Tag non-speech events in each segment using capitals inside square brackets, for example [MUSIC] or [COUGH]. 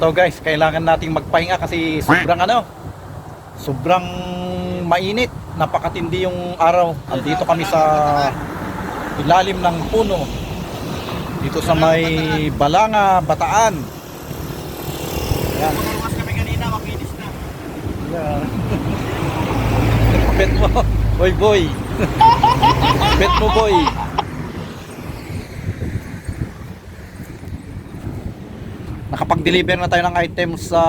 Ito guys, kailangan nating magpahinga kasi sobrang ano, sobrang mainit. Napakatindi yung araw. Andito kami sa ilalim ng puno. Dito sa may Balanga, Bataan. Ayan. [LAUGHS] Kami kanina, makinis. Bet mo. Boy, boy. Bet mo, boy. Nakapag-deliver na tayo ng items sa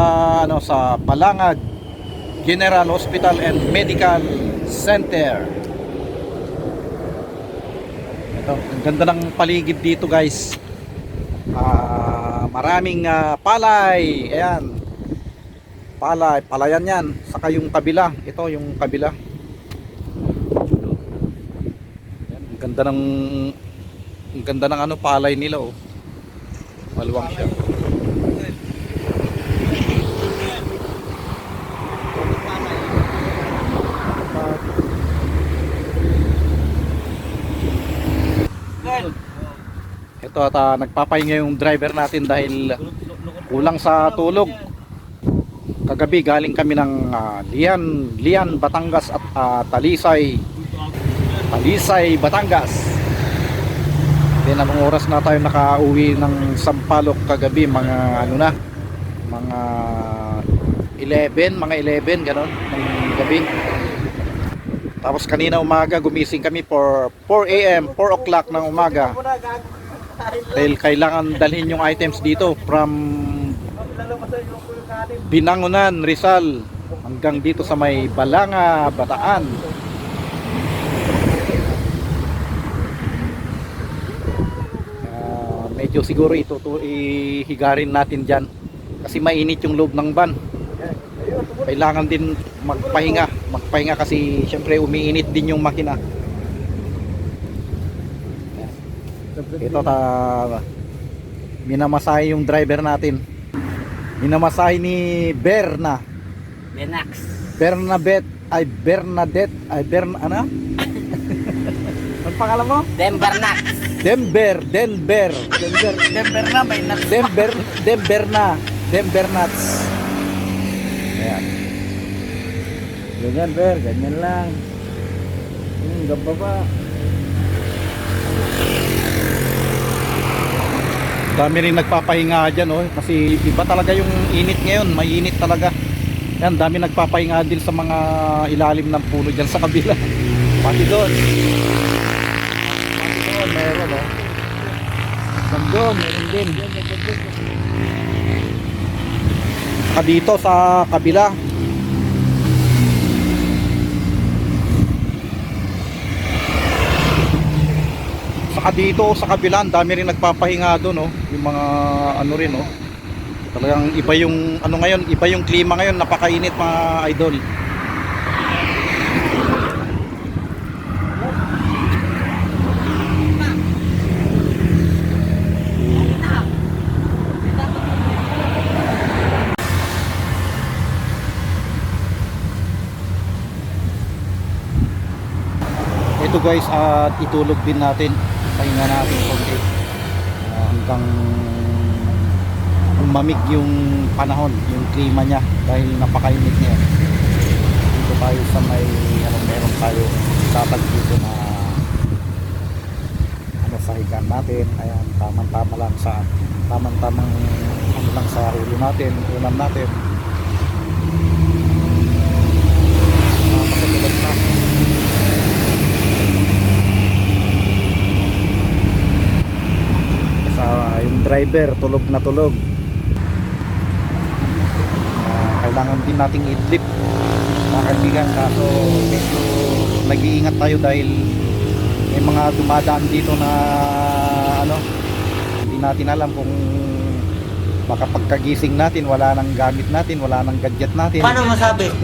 ano sa Balangag General Hospital and Medical Center. Ito, ang ganda ng paligid dito, guys. Ah, maraming ah, palay. Ayan. Palay, palayan 'yan. Saka yung kabila, ito yung kabila. Ayan, ang ganda ng ang ganda ng ano palay nila oh. Maluwang siya. Ito at ah, nagpapahinga yung driver natin dahil kulang sa tulog. Kagabi galing kami ng ah, Lian, Lian, Batangas at ah, Talisay, Talisay, Batangas. Then anong oras na tayo nakauwi ng Sampaloc kagabi mga ano na mga 11, mga 11 ganon ng gabi. Tapos kanina umaga gumising kami for 4 a.m., 4 o'clock ng umaga. Dahil kailangan dalhin yung items dito from. Binangunan, Rizal hanggang dito sa may Balanga, Bataan. Ah, medyo siguro ito to ihigarin natin diyan kasi mainit yung loob ng van. Kailangan din magpahinga, magpahinga kasi syempre umiinit din yung makina. Ito ta minamasahe yung driver natin. Minamasahe ni Berna. Benax. Bernabet ay Bernadette ay Bern ano? [LAUGHS] Ang pangalan mo? Denvernax. Denver, Denver, Denver. Denver na, may nuts. Denver, Denver na, Denver nuts. Ayan. Ganyan, Ber. Ganyan lang. Hmm, gamba pa. Dami rin nagpapahinga dyan oh, kasi iba talaga yung init ngayon, may init talaga. Yan, dami nagpapahinga din sa mga ilalim ng puno dyan sa kabila. Pati doon. Pati doon, meron oh. Doon, meron din. Saka dito sa kabila. Saka dito sa kabila, ang dami rin nagpapahinga doon, oh. Mga ano rin, oh. Talagang iba yung ano ngayon, iba yung klima ngayon, napakainit mga idol. Ito guys, at itulog din natin. Pahinga natin konti. Ah, hanggang umamig yung panahon, yung klima niya dahil napakainit niya. Dito tayo sa may ano meron tayo tatag dito na ano sa higaan natin. Ayan, tamang-tama lang sa tamang-tamang ano lang sa ulo natin, ulam natin. Ah, makatulog na. sa yung driver tulog na tulog. Ah, kailangan din nating idlip mga kaibigan. Kaso medyo nag-iingat tayo dahil may mga dumadaan dito na ano hindi natin alam kung baka pagkagising natin wala nang gamit natin wala nang gadget natin. Paano masabi? [LAUGHS]